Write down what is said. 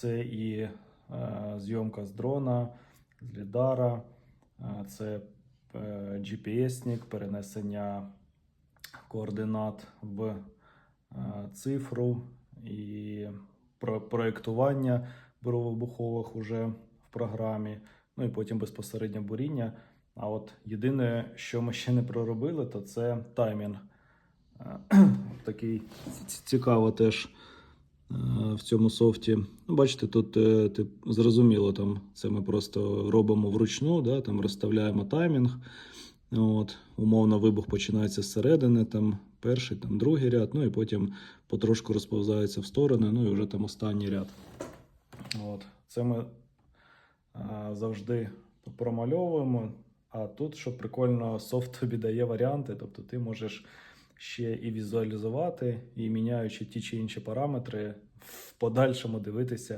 Це і е, зйомка з дрона, з лідара, е, це е, GPS-ник, перенесення координат в цифру і про- проєктування буровибухових уже в програмі, ну і потім безпосередньо буріння. А от єдине, що ми ще не проробили, то це таймінг. Такий цікаво теж в цьому софті. Ну, бачите, тут е, ти, зрозуміло, там це ми просто робимо вручну, да, там розставляємо таймінг. От, умовно, вибух починається зсередини, там перший, там другий ряд, ну і потім потрошку розповзається в сторони, ну і вже там останній ряд. От, це ми а, завжди промальовуємо. А тут, що прикольно, софт тобі дає варіанти, тобто ти можеш ще і візуалізувати, і міняючи ті чи інші параметри, в подальшому дивитися,